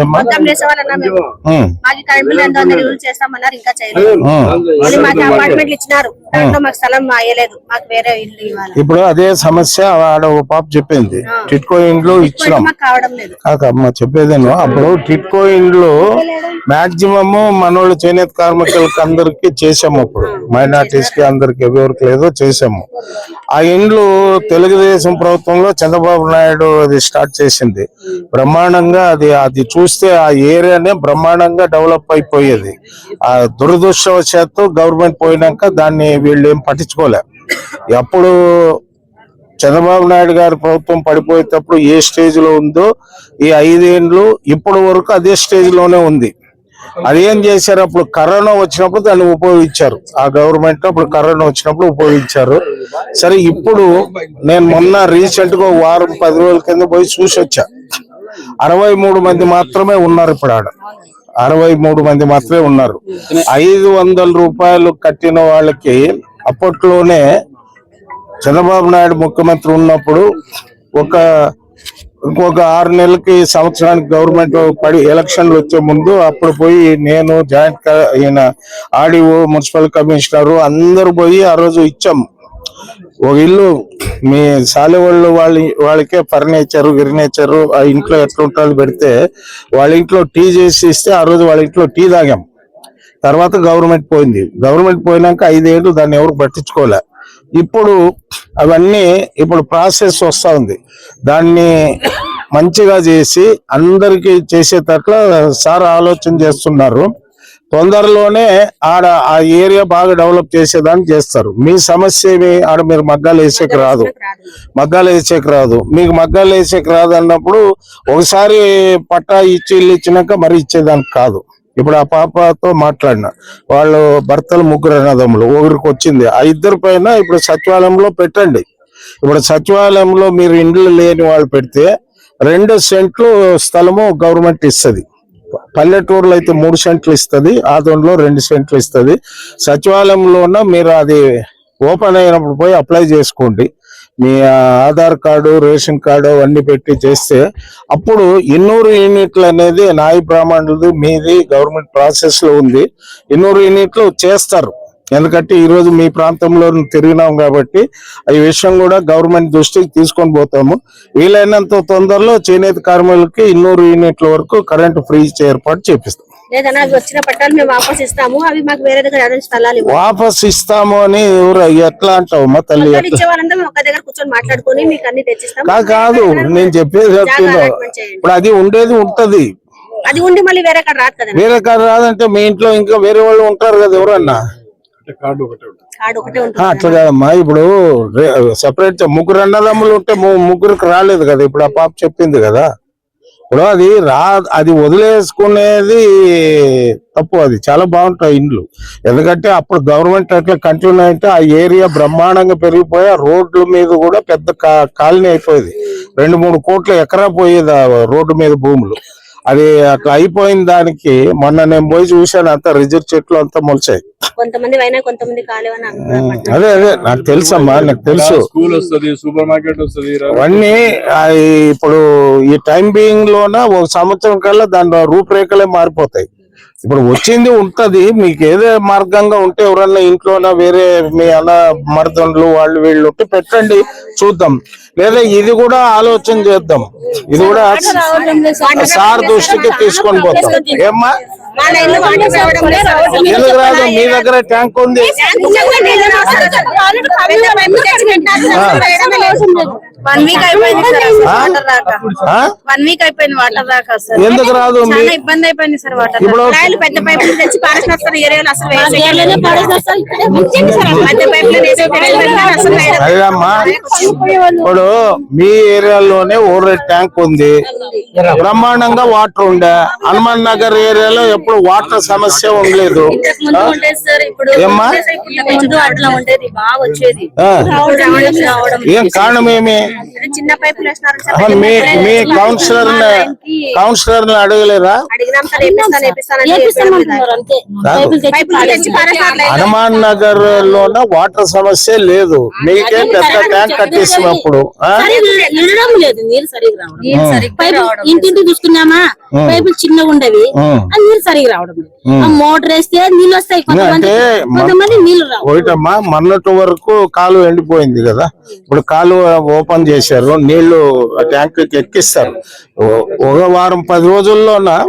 ఏమ్మా? మొత్తం చేసేవాళ్ళన్నా మేము ఉమ్, మాకు కరెంట్ బిల్ ఎంత చేస్తామన్నారు ఇంకా చేయలేదు. ఉమ్. మళ్ళీ మాకు అపార్ట్మెంట్లు ఇచ్చినారు. దాంట్లో మాకు స్థలం అయ్యలేదు మాకు వేరే ఇల్లు ఇవ్వాలి. ఇప్పుడు అదే సమస్య ఆడ ఒక పాప చెప్పింది. టిట్కో ఇండ్లు ఇచ్చినాం. మాకు కావడం లేదు. చెప్పేదేను అప్పుడు టిట్కో ఇండ్లు మాక్సిమం మనోళ్ళు చేనేత కార్మికులకి అందరికి చేసాము అప్పుడు. మైనార్టీస్కి అందరికి ఎవరికి లేదో చేసాము ఆ ఇండ్లు తెలుగుదేశం ప్రభుత్వంలో చంద్రబాబు నాయుడు అది స్టార్ట్ చేసింది. బ్రహ్మాండంగా అది అది చూస్తే ఆ ఏరియానే బ్రహ్మాండంగా డెవలప్ అయిపోయేది. ఆ దురదృష్టవశాత్తు గవర్నమెంట్ పోయినాక దాన్ని వీళ్ళు ఏం పట్టించుకోలే. ఎప్పుడు చంద్రబాబు నాయుడు గారి ప్రభుత్వం పడిపోయేటప్పుడు ఏ స్టేజ్లో ఉందో ఈ ఐదేండ్లు ఇప్పటి వరకు అదే స్టేజ్లోనే ఉంది. అదేం చేశారు అప్పుడు కరోనా వచ్చినప్పుడు దాన్ని ఉపయోగించారు. ఆ గవర్నమెంట్ అప్పుడు కరోనా వచ్చినప్పుడు ఉపయోగించారు. సరే ఇప్పుడు నేను మొన్న రీసెంట్గా వారం పది రోజుల కింద పోయి చూసి వచ్చా. అరవై మూడు మంది మాత్రమే ఉన్నారు ఇప్పుడు ఆడ. అరవై మూడు మంది మాత్రమే ఉన్నారు. ఐదు వందల రూపాయలు కట్టిన వాళ్ళకి అప్పట్లోనే చంద్రబాబు నాయుడు ముఖ్యమంత్రి ఉన్నప్పుడు ఒక ఇంకొక ఆరు నెలలకి సంవత్సరానికి గవర్నమెంట్ పడి ఎలక్షన్లు వచ్చే ముందు అప్పుడు పోయి నేను జాయింట్ ఈయన ఆర్డీఓ మున్సిపల్ కమిషనర్ అందరూ పోయి ఆ రోజు ఇచ్చాం. ఒక ఇల్లు మీ సాలెవాళ్ళు వాళ్ళ వాళ్ళకే ఫర్నిచర్ గిర్నేచర్ ఆ ఇంట్లో ఎట్లా పెడితే వాళ్ళ ఇంట్లో టీ చేసి ఇస్తే ఆ రోజు వాళ్ళ ఇంట్లో టీ తాగాం. తర్వాత గవర్నమెంట్ పోయింది. గవర్నమెంట్ పోయినాక ఐదేళ్ళు దాన్ని ఎవరు పట్టించుకోలే. ఇప్పుడు అవన్నీ ఇప్పుడు ప్రాసెస్ వస్తూ ఉంది. దాన్ని మంచిగా చేసి అందరికి చేసేటట్ల సార్ ఆలోచన చేస్తున్నారు. తొందరలోనే ఆడ ఆ ఏరియా బాగా డెవలప్ చేసేదానికి చేస్తారు. మీ సమస్య ఏమి? ఆడ మీరు మగ్గాలు వేసేకి రాదు. మగ్గాలు వేసేకి రాదు. మీకు మగ్గాలు వేసేకి రాదు అన్నప్పుడు ఒకసారి పట్టా ఇచ్చి ఇల్లు ఇచ్చినాక మరి ఇచ్చేదానికి కాదు. ఇప్పుడు ఆ పాపతో మాట్లాడిన. వాళ్ళు భర్తలు ముగ్గురు అన్నదమ్ములు ఒకరికి వచ్చింది. ఆ ఇద్దరు పైన ఇప్పుడు సచివాలయంలో పెట్టండి. ఇప్పుడు సచివాలయంలో మీరు ఇండ్లు లేని వాళ్ళు పెడితే రెండు సెంట్లు స్థలము గవర్నమెంట్ ఇస్తుంది. పల్లెటూరులో అయితే మూడు సెంట్లు ఇస్తది ఆదంలో రెండు సెంట్లు ఇస్తుంది. సచివాలయంలోన మీరు అది ఓపెన్ అయినప్పుడు పోయి అప్లై చేసుకోండి. మీ ఆధార్ కార్డు రేషన్ కార్డు అవన్నీ పెట్టి చేస్తే అప్పుడు ఎన్నూరు యూనిట్లు అనేది నాయి బ్రాహ్మణులది మీది గవర్నమెంట్ ప్రాసెస్లో ఉంది. ఎన్నూరు యూనిట్లు చేస్తారు. ఎందుకంటే ఈరోజు మీ ప్రాంతంలో తిరిగినాం కాబట్టి ఈ విషయం కూడా గవర్నమెంట్ దృష్టికి తీసుకొని పోతాము. వీలైనంత తొందరలో చేనేత కార్మికులకి ఇన్నూరు యూనిట్ల వరకు కరెంట్ ఫ్రీ ఏర్పాటు చేపిస్తాం. లేదన్నా అవి వచ్చిన పట్టాలు మేము వాపస్ ఇస్తాము అవి మాకు వేరే దగ్గర స్థలాలు వాపస్ ఇస్తాము అని ఎవరు ఎట్లా అంటావు మా తల్లి ఇచ్చే వాళ్ళంతా మేము ఒక దగ్గర కూర్చొని మాట్లాడుకొని మీకు అన్ని తెచ్చిస్తాం కాదు నేను చెప్పేది ఇప్పుడు అది ఉండేది ఉంటది. అది ఉండి మళ్ళీ వేరే కాడ రాదు కదా. వేరే కాదు రాదంటే మీ ఇంట్లో ఇంకా వేరే వాళ్ళు ఉంటారు కదా ఎవరన్నా? అట్లా కాదమ్మా. ఇప్పుడు సెపరేట్ ముగ్గురు అన్నదమ్ములు ఉంటే ముగ్గురికి రాలేదు కదా. ఇప్పుడు ఆ పాప చెప్పింది కదా. ఇప్పుడు అది రా అది వదిలేసుకునేది తప్పు అది. చాలా బాగుంటాయి ఇండ్లు. ఎందుకంటే అప్పుడు గవర్నమెంట్ అట్లా కంటిన్యూ అయితే ఆ ఏరియా బ్రహ్మాండంగా పెరిగిపోయి రోడ్ల మీద కూడా పెద్ద కా- కాలనీ అయిపోయేది. రెండు మూడు కోట్ల ఎకరా పోయేది ఆ రోడ్డు మీద భూములు. అది అట్లా అయిపోయిన దానికి మొన్న నేను పోయి చూశాను అంతా రిజర్వ్ చెట్లు అంతా మొలిచాయి. కొంతమంది అయినా కొంతమంది కాలేవని అనుకున్నారు అదే అదే నాకు తెలుసమ్మా నాకు తెలుసు. స్కూల్ వస్తది సూపర్ మార్కెట్ వస్తది అవన్నీ ఇప్పుడు ఈ టైం బీయింగ్ లోన ఒక సంవత్సరం కల్లా దాని రూపురేఖలే మారిపోతాయి. ఇప్పుడు వచ్చింది ఉంటది మీకు ఏదే మార్గంగా ఉంటే ఎవరన్నా ఇంట్లోన వేరే మీ అన్న మరదండ్లు వాళ్ళు వీళ్ళు ఉంటే పెట్టండి చూద్దాం లేదా ఇది కూడా ఆలోచన చేద్దాం ఇది కూడా సార్ దృష్టికి తీసుకొని పోతాం ఏమ్మా. ఎందుకు రాదు మీ దగ్గర ట్యాంక్ ఉంది వన్ వీక్ అయిపోయింది? వాటర్ రాక? వన్ వీక్ అయిపోయింది వాటర్ రాక సార్ ఎందుకు రాదు మీ చాలా ఇబ్బంది అయిపోయింది సార్ వాటర్ ఇప్పుడు పెద్ద పైపులు తెచ్చి పారేసినస్తారు ఏరియాలో అసలు. పెద్ద పైపులు ఇప్పుడు మీ ఏరియాలోనే ఓరే ట్యాంక్ ఉంది. బ్రహ్మాండంగా వాటర్ ఉండే. హనుమాన్ నగర్ ఏరియాలో ఎప్పుడు వాటర్ సమస్య ఉండలేదు. ఏం కారణం ఏమి? మీ మీ కౌన్సిలర్ కౌన్సిలర్ అడగలేరా హనుమాన్ నగర్ లోన వాటర్ సమస్య లేదు. మీకే పెద్ద ట్యాంక్ కట్టేసినప్పుడు ఆ? ఇవ్వడం లేదు నీరు సరిగ్గా రావడం. పైపు ఇంటింటి చూసుకున్నామా పైపులు చిన్నగా ఉండేవి. ఆ. నీళ్ళు సరిగా రావడం. ఆ. మోటార్ వేస్తే నీళ్ళు వస్తాయి కొంతమంది అంటే మ- కొంతమంది నీళ్ళు రావు. ఒకటమ్మా మొన్నటి వరకు కాలు ఎండిపోయింది కదా. ఇప్పుడు కాలు ఓపెన్ చేశారు నీళ్ళు ట్యాంక్ ఎక్కిస్తారు. ఒక వారం పది రోజుల్లోన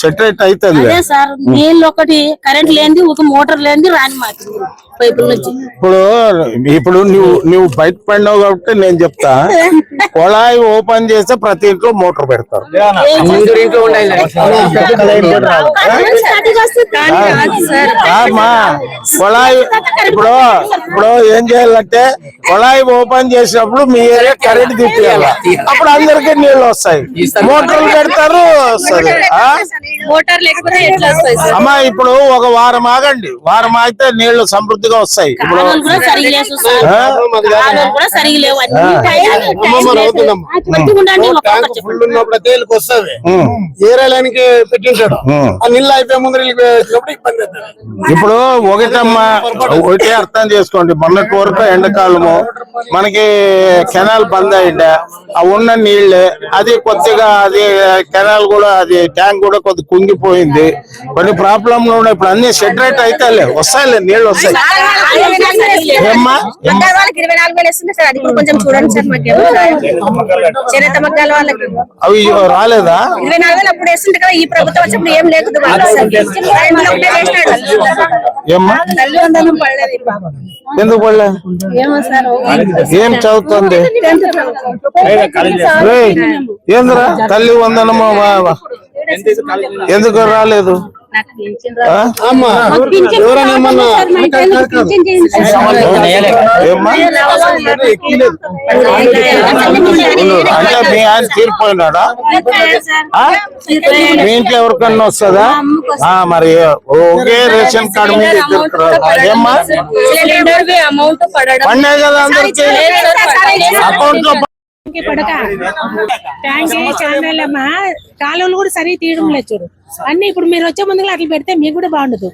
సెటరేట్ అవుతుంది అదే సార్ నీళ్ళు ఒకటి కరెంట్ లేనిది ఒక మోటార్ లేనిది రాని మాకు పైపుల నుంచి. ఇప్పుడు ఇప్పుడు నువ్వు నువ్వు బయట పడినావు కాబట్టి నేను చెప్తా. కుళాయి ఓపెన్ చేస్తే ప్రతి ఇంట్లో మోటార్ పెడతారు. కుళాయి ఇప్పుడు ఇప్పుడు ఏం చేయాలంటే కుళాయి ఓపెన్ చేసినప్పుడు మీ ఏరియా కరెంట్ తిప్పియాల. అప్పుడు అందరికీ నీళ్ళు వస్తాయి. మోటార్లు పెడతారు వస్తుంది. అమ్మా ఇప్పుడు ఒక వారం ఆగండి. వారం ఆగితే నీళ్ళు సమృద్ధిగా వస్తాయి. ఇప్పుడు వస్తుంది. పెట్టింటాడు. ఉమ్. ఆ నీళ్ళు అయిపోయే ముందు ఇప్పుడు ఒకటమ్మా ఒకటే అర్థం చేసుకోండి. మొన్నటి వరకు ఎండాకాలము మనకి కెనాల్ బంద్ అయిండే ఆ ఉన్న నీళ్ళే అది కొద్దిగా అది కెనాల్ కూడా అది ట్యాంక్ కూడా కొద్ది కుంగిపోయింది. కొన్ని ప్రాబ్లంలు ఉన్నాయి. ఇప్పుడు అన్ని సెటరేట్ అయితేలే వస్తాయిలే నీళ్ళు వస్తాయి. అవి రాలేదా ఇరవై నాలుగు వేలు అప్పుడు వేస్తుంటే కదా ఈ ప్రభుత్వం వచ్చినప్పుడు ఏం లేదు ఎందుకు పడలే? ఏం చదువుతుంది? రేయ్, ఏందిరా? తల్లి వందనమా. ఎందుకు రాలేదు? అంటే మీ ఆయన తీరిపోయినాడా? మీ ఇంట్లో ఎవరికన్నా వస్తుందా ఆ, మరి ఒకే రేషన్ కార్డు మీద. ఏమ్మా సిలిండర్ అమౌంట్ పడడం పడినాయి కదా అందరికి అకౌంట్లో పడక. ట్యాంక్ ఛానల్ అమ్మా. కాలువలు కూడా సరిగ్గా తీయడం లేదు చూడు. అన్ని ఇప్పుడు మీరు వచ్చే ముందుగా అట్లా పెడితే మీకు కూడా బాగుండదు.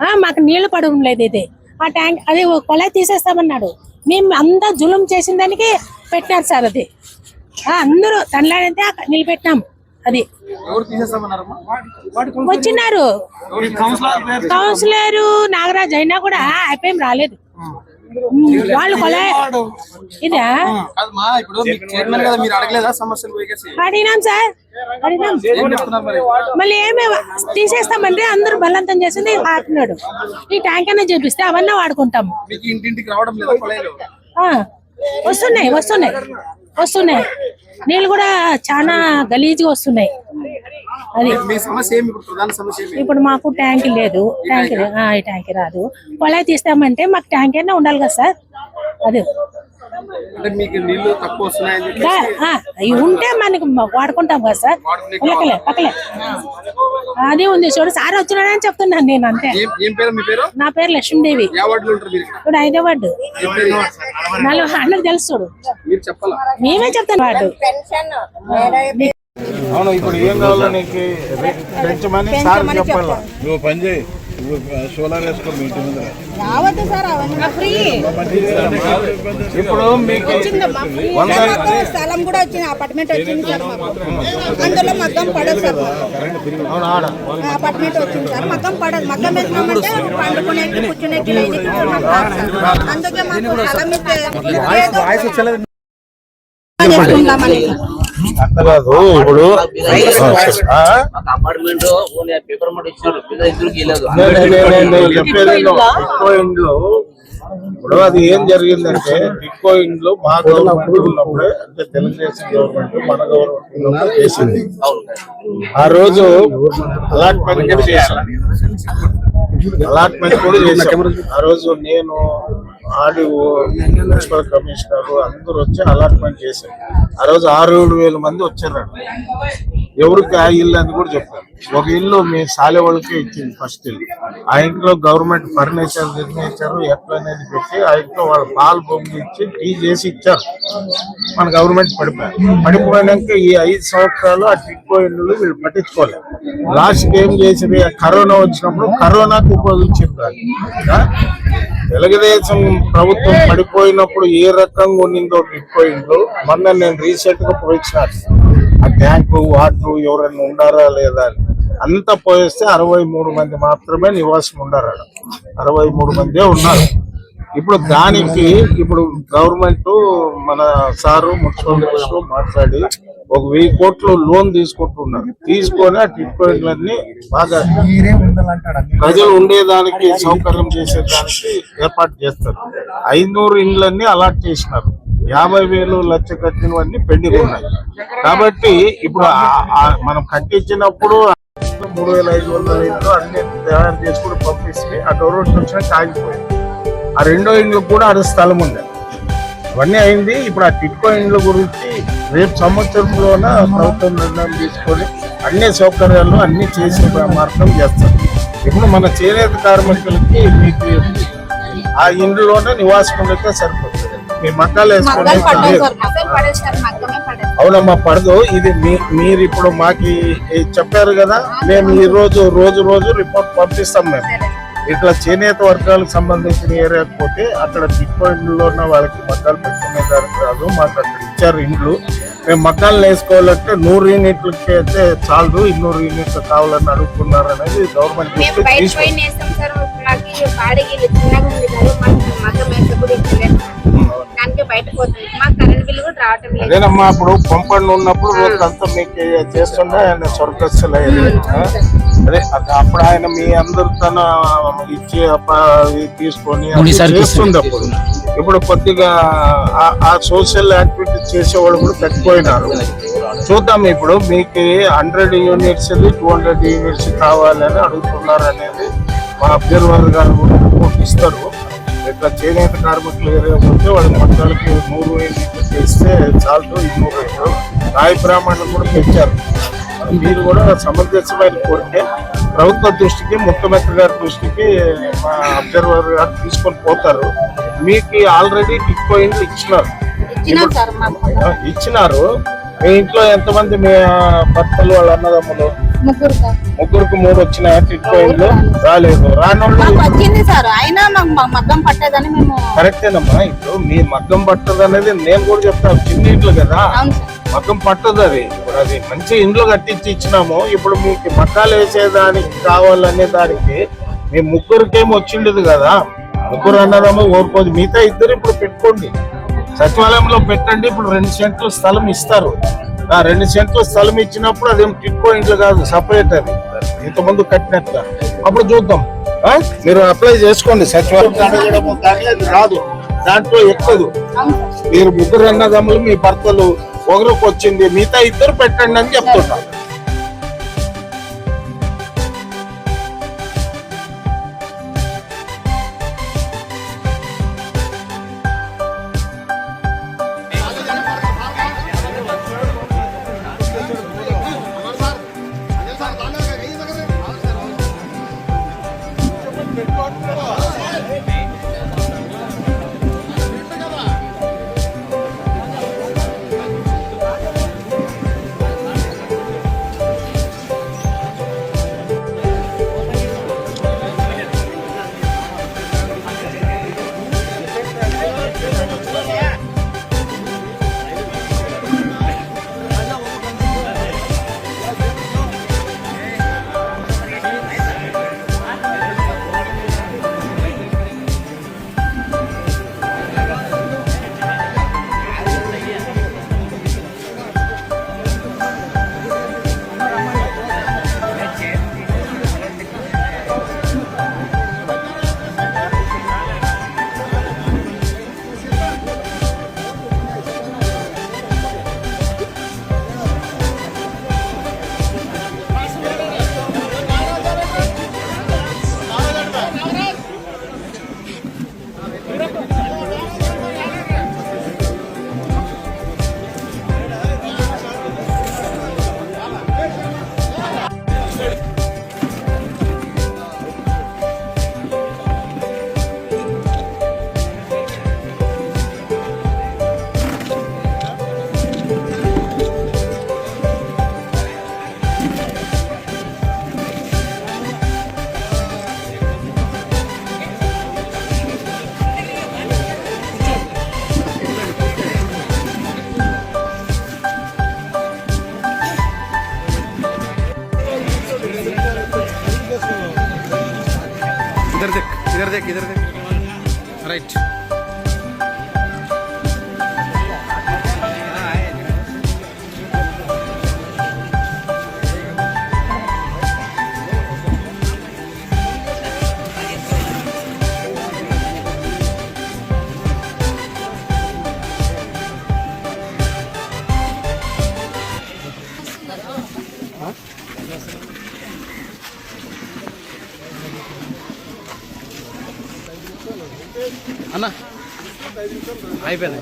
ఆ. మాకు నీళ్ళు పడడం లేదు అయితే. ఆ ట్యాంక్ అదే ఓ కొలాయి తీసేస్తామన్నాడు. మేము అంతా జులుం చేసిన దానికి పెట్టినారు సార్ అది. ఆ, అందరూ తనలాడంటే నిలబెట్టినాం అది. వచ్చినారు. కౌన్సిలర్ నాగరాజ్ అయినా కూడా అయిపోయి రాలేదు. వాళ్ళు కొలాయి ఇదా? కాదమ్మా ఇప్పుడు మీకు చైర్మన్ కదా మీరు అడగలేదా సమస్యలు పోయేసి? అడిగినాం సార్. అడిగినాం. మళ్ళీ ఏమి తీసేస్తామంటే అందరూ బలవంతం చేసింది ఆపినాడు ఈ ట్యాంక్ అనే చేపిస్తే అవన్నీ వాడుకుంటాము వస్తున్నాయి వస్తున్నాయి. వస్తున్నాయి. నీళ్ళు కూడా చాలా గలీజ్గా వస్తున్నాయి. అది. ఇప్పుడు మాకు ట్యాంక్ లేదు. ట్యాంక్ ట్యాంక్ రాదు. కొలాయి తీస్తామంటే మాకు ట్యాంక్ అయినా ఉండాలి కదా సార్? అది. అంటే మీకు నీళ్ళు తక్కువ వస్తున్నాయని అవి ఉంటే మనకి వాడుకుంటాం కదా సార్. పక్కలే పక్కలే అది ఉంది చూడు సార్ వచ్చినాడని చెప్తున్నాను నేను అంతే. ఏం ఏం పేరు మీ పేరు? నా పేరు లక్ష్మీదేవి? ఇప్పుడు హైదరాబాద్. ఏం పేరు? నలుగురు అన్నకు తెలుసు చూడు. మీరు చెప్పాలా? మేమే చెప్తాను వాడు. అవును ఇప్పుడు ఏం కావాలో నీకు పెంచమని సార్ చెప్పాలి? నువ్వు పని చేయి. సోలార్ ఇంటి ముందర. ఇప్పుడు మీకు స్థలం కూడా వచ్చింది అపార్ట్మెంట్ వచ్చింది సార్ మాకు. అందులో మగ్గం పడదు సార్ అపార్ట్మెంట్ వచ్చింది సార్. మగ్గం పడదు. మగ్గం వేసినామంటే రాదు సార్. అందుకే మాకు స్థలం ఇస్తే అట్లా కాదు. ఇప్పుడు ఇప్పుడు అది ఏం జరిగిందంటే టిక్కో ఇండ్లు మా గవర్నమెంట్ ఉన్నప్పుడే అంటే తెలుగుదేశం గవర్నమెంట్ మన గవర్నమెంట్ చేసింది. ఆ రోజు అలాట్మెంట్ కూడా చేశాం. అలాట్మెంట్ కూడా చేశాం. ఆ రోజు నేను ఆడిఓ మున్సిపల్ కమిషనర్ అందరూ వచ్చి అలాట్మెంట్ చేశారు. ఆ రోజు ఆరు ఏడు వేల మంది వచ్చారు ఎవరికి ఆ ఇల్లు అని కూడా చెప్పారు. ఒక ఇల్లు మీ సాలె వాళ్ళకే ఇచ్చింది ఫస్ట్ ఇల్లు. ఆ ఇంట్లో గవర్నమెంట్ ఫర్నిచర్ నిర్ణయించారు ఎట్లనేది పెట్టి ఆ ఇంట్లో వాళ్ళ పాలు బొమ్మ ఇచ్చి టీ చేసి ఇచ్చారు. మన గవర్నమెంట్ పడిపోయారు. పడిపోయాక ఈ ఐదు సంవత్సరాలు ఆ టిక్కో ఇల్లు వీళ్ళు పట్టించుకోలేదు. లాస్ట్ ఏం చేసింది కరోనా వచ్చినప్పుడు కరోనాకు ఉపయోగించింది తెలుగుదేశం ప్రభుత్వం పడిపోయినప్పుడు ఏ రకంగా ఉన్నిందో టిక్కో మొన్న నేను రీసెంట్గా పోయించాను ఆ ట్యాంకు వాటర్ ఎవరైనా ఉండారా లేదా అని. అంతా పోయేస్తే అరవై మూడు మంది మాత్రమే నివాసం ఉండరు అరవై మూడు మందే ఉన్నారు. ఇప్పుడు దానికి ఇప్పుడు గవర్నమెంట్ మన సారు ముఖ్యమంత్రి మాట్లాడి ఒక వెయ్యి కోట్లు లోన్ తీసుకుంటున్నారు. తీసుకొని ఆ ట్రీట్మెంట్లన్నీ బాగా ప్రజలు ఉండేదానికి సౌకర్యం చేసేదానికి ఏర్పాటు చేస్తారు. ఐనూరు ఇండ్లన్నీ అలాట్ చేసినారు. యాభై వేలు లక్ష కట్టినవన్నీ పెండింగ్ ఉన్నాయి. కాబట్టి ఇప్పుడు మనం కట్టించినప్పుడు మూడు వేల ఐదు వందల ఇంట్లో అన్ని తయారు చేసుకుని పంపిస్తే ఆ గవర్నమెంట్ వచ్చినాక ఆగిపోయింది. ఆ రెండో ఇండ్లు కూడా అది స్థలం ఉంది. అవన్నీ అయింది. ఇప్పుడు ఆ టిట్కో ఇండ్ల గురించి రేపు సంవత్సరంలోన ప్రభుత్వం నిర్ణయం తీసుకొని అన్ని సౌకర్యాలు అన్ని చేసే మార్గం చేస్తారు ఇప్పుడు మన చేనేత కార్మికులకి మీకు ఆ ఇండ్లలోనే నివాసం ఉండేస్తే సరిపోతుంది. మీ మగ్గాలు పడేస్తారు అవునమ్మా పడదు. ఇది మీరు ఇప్పుడు మాకు చెప్పారు కదా మేము ఈ రోజు రోజు రోజు రిపోర్ట్ పంపిస్తాం మేము. ఇట్లా చేనేత వర్గాలకు సంబంధించిన ఏరియాకి పోతే అక్కడ ఇండ్లలో ఉన్న వాళ్ళకి మగ్గాలు పెట్టుకునే దానికి రాదు. మాకు అక్కడ ఇచ్చారు ఇండ్లు. మేము మగ్గాలు వేసుకోవాలంటే నూరు యూనిట్లకి అయితే చాలు ఇన్నూరు యూనిట్లు కావాలని అడుగుతున్నారు అనేది గవర్నమెంట్ మేము దృష్టికి బయట పోతుంది. మాకు కరెంట్ బిల్ కూడా రావటం లేదు. అదేనమ్మా అప్పుడు పంపండి ఉన్నప్పుడు రోజంతా మీకు చేస్తుండే ఆయన స్వర్గస్థులు? అదే అది అప్పుడు ఆయన మీ అందరు తన ఇచ్చి తీసుకొని అప్పుడు చేస్తుంది అప్పుడు. ఇప్పుడు కొద్దిగా ఆ- సోషల్ యాక్టివిటీ చేసేవాళ్ళు కూడా తగ్గిపోయినారు. చూద్దాం ఇప్పుడు మీకు hundred units two hundred units కావాలని అడుగుతున్నారు అనేది మా అబ్జర్వర్ గారు కూడా ఇస్తారు. ఇట్లా చేనేత కార్మికులు పోతే వాళ్ళ మొత్తాలకి నూరు చేస్తే చాలు యూనిట్లు రాయి బ్రాహ్మణులు కూడా పెంచారు. మీరు కూడా సమంజసమైన కోరికే ప్రభుత్వ దృష్టికి ముఖ్యమంత్రి గారి దృష్టికి మా అబ్జర్వర్ గారు తీసుకొని పోతారు. మీకు ఆల్రెడీ టిక్కో ఇండ్లు ఇచ్చినారు. ఇచ్చినారు. మీ ఇంట్లో ఎంతమంది మీ భర్తలు వాళ్ళ అన్నదమ్ములు? ముగ్గురు ముగ్గురికి మూడు వచ్చిన టిక్కో ఇండ్లు రాలేదు. రానోళ్ళు మాకు వచ్చింది సార్. అయినా మాకు మా మగ్గం పట్టేదని మేము కరెక్టేనమ్మా ఇప్పుడు మీ మగ్గం పట్టదు అనేది నేను కూడా చెప్తాను. చిన్న ఇండ్లు కదా. అవును సార్. మగ్గం పట్టదు అది. ఇప్పుడు అది మంచి ఇండ్లు కట్టించి ఇచ్చినాము. ఇప్పుడు మీకు మగ్గాలు వేసేదానికి కావాలనే దానికి మీ ముగ్గురికేమో వచ్చిండదు కదా. ముగ్గురు అన్నదమ్మ ఓరుకోదు మిగతా ఇద్దరు ఇప్పుడు పెట్టుకోండి. సచివాలయంలో పెట్టండి. ఇప్పుడు రెండు సెంట్లు స్థలం ఇస్తారు. రెండు సెంట్లు స్థలం ఇచ్చినప్పుడు అదేం టిక్కో ఇంట్లో కాదు సపరేట్ అది. ఇంతకుముందు కట్టినట్టుగా అప్పుడు చూద్దాం. ఆ? మీరు అప్లై చేసుకోండి సచివాలయం రాదు. దాంట్లో ఎక్కదు. మీరు ముగ్గురు అన్నదమ్ములు మీ భర్తలు ఒకరికి వచ్చింది మిగతా ఇద్దరు పెట్టండి అని చెప్తున్నారు इधर देख इधर देख इधर देख राइट అన్న అయిపోయింది.